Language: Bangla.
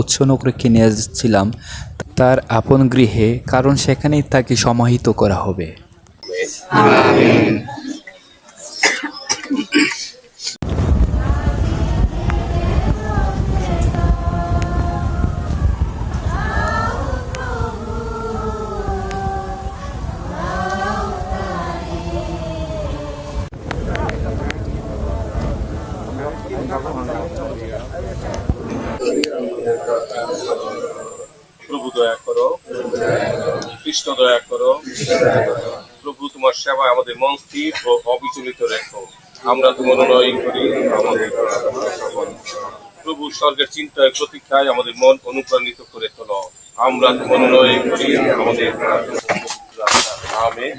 উৎসনকরকে নিয়ে যাচ্ছিলাম তার আপন গৃহে কারণ সেখানেই তাকে সমাহিত করা হবে। প্রভু দয়া করো। কৃষ্ণ দয়া করো। প্রভু তোমার সেবা আমাদের মন স্থির ও অবিচলিত রেখো। আমরা তোমার অনুনয় করি, আমাদের প্রভু স্বর্গের চিন্তায় প্রতীক্ষায় আমাদের মন অনুপ্রাণিত করে তোলো। আমরা তোমার করি, আমাদের। আমেন।